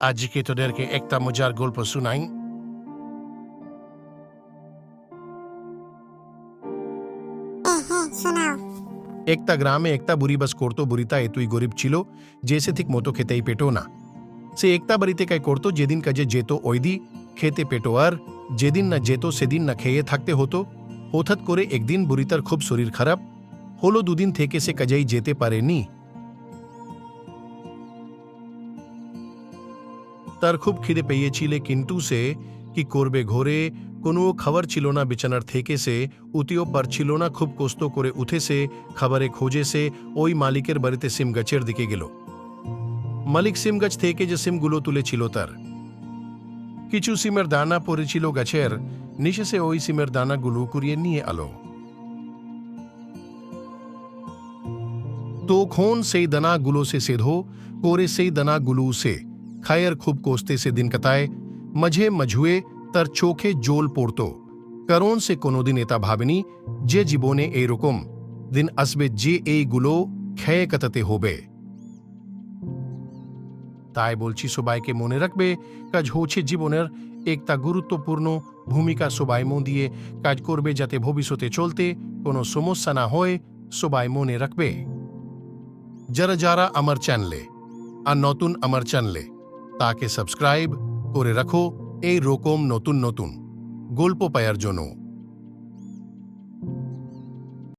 আজকে তোদেরকে একটা মজার গল্প শুনাই। একটা গ্রামে একটা বুড়ি বাস করতো বুড়িটা এতই গরিব ছিল যে সে ঠিক মতো খেতেই পেটো না। সে একটা বাড়িতে কাই করতো যেদিন কাজে যেত ওই দি খেতে পেটো আর যেদিন না যেত সেদিন না খেয়ে থাকতে হতো। হঠাৎ করে একদিন বুড়িটার খুব শরীর খারাপ হলো দুদিন থেকে সে কাজেই যেতে পারেনি। তার খুব খিদে পেয়েছিলে কিন্তু সে কি করবে ঘরে কোনো খাবার ছিল না বিছানার থেকে সে উতিও পারছিল না খুব কষ্ট করে উঠে সে খাবারে খোঁজে সে ওই মালিকের বাড়িতে সিম গাছের দিকে গেল মালিক সিম গাছ থেকে যে সিমগুলো তুলেছিল তার কিছু সিমের দানা পড়েছিল গাছের নিচে সে ওই সিমের দানাগুলো কুড়িয়ে নিয়ে আলো তখন সেই দানাগুলো সে সেধো করে সেই দানাগুলো সে খায়ের খুব কোস্তে সে দিন কাটায়, মাঝে মাঝুয়ে তার চোখে জোল পড়ত। কারণ সে কোনোদিন এটা ভাবেনি যে জীবনে এইরকম দিন আসবে যে এইগুলো খেয়ে কাটাতে হবে। তাই বলছি, সবাইকে মনে রাখবে, কাজ হচ্ছে জীবনের একটা গুরুত্বপূর্ণ ভূমিকা সবাই মন দিয়ে কাজ করবে যাতে ভবিষ্যতে চলতে কোনো সমস্যা না হয়, সবাই মনে রাখবে। যারা যারা আমার চ্যানেলে, আর নতুন আমার চ্যানেলে তাকে সাবস্ক্রাইব করে রাখো। এই রকম নতুন নতুন গল্প পায়ার জন্য।